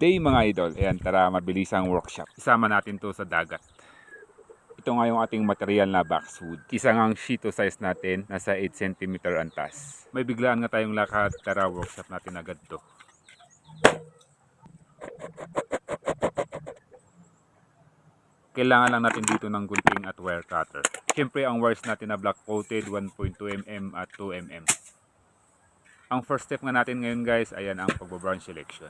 day mga idol. Ayan, tara mabilisang workshop. Isama natin to sa dagat. Ito nga yung ating material na boxwood. Isa nga ang shito size natin, nasa 8 cm antas. May biglaan nga tayong lakad, tara workshop natin agad to. Kailangan lang natin dito ng gunting at wire cutter. Siyempre ang wires natin na black coated 1.2 mm at 2 mm. Ang first step nga natin ngayon guys, ayan ang pagbabranch selection.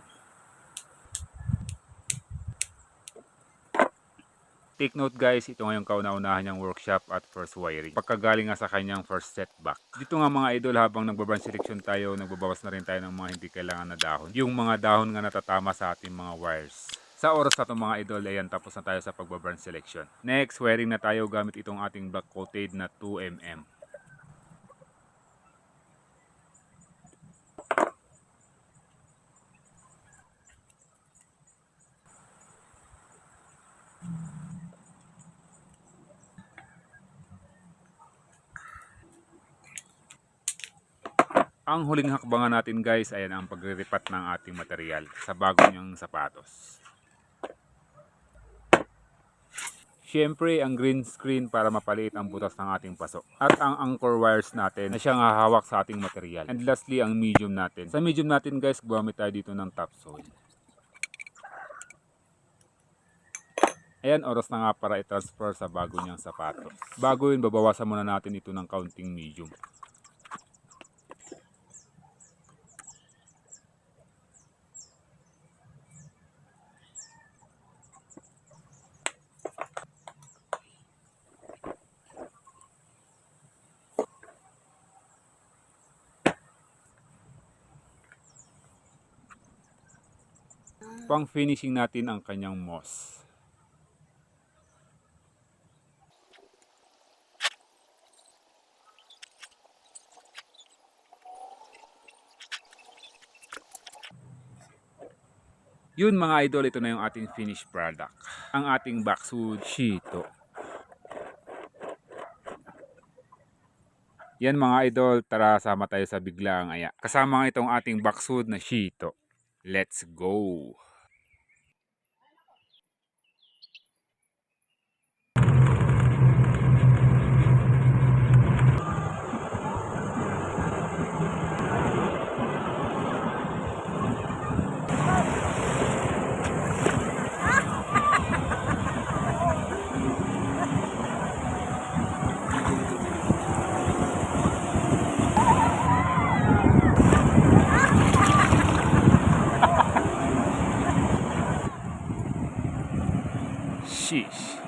Take note guys, ito nga yung kauna-unahan niyang workshop at first wiring. Pagkagaling nga sa kanyang first setback. Dito nga mga idol, habang nagbabranch selection tayo, nagbabawas na rin tayo ng mga hindi kailangan na dahon. Yung mga dahon nga natatama sa ating mga wires. Sa oras na itong mga idol, ayan, tapos na tayo sa pagbabranch selection. Next, wiring na tayo gamit itong ating black coated na 2mm. Ang huling hakbangan natin guys, ayan ang pagriripat ng ating material sa bago niyang sapatos. Siyempre, ang green screen para mapaliit ang butas ng ating paso. At ang anchor wires natin na siyang hahawak sa ating material. And lastly, ang medium natin. Sa medium natin guys, gumamit tayo dito ng topsoil. Ayan, oras na nga para i-transfer sa bago niyang sapatos. Bago yun, babawasan muna natin ito ng counting medium. Pang finishing natin ang kanyang moss. Yun mga idol, ito na yung ating finished product. Ang ating backswood shito. Yan mga idol, tara sama tayo sa biglaang aya. Kasama itong ating backswood na shito. Let's go! Sheesh.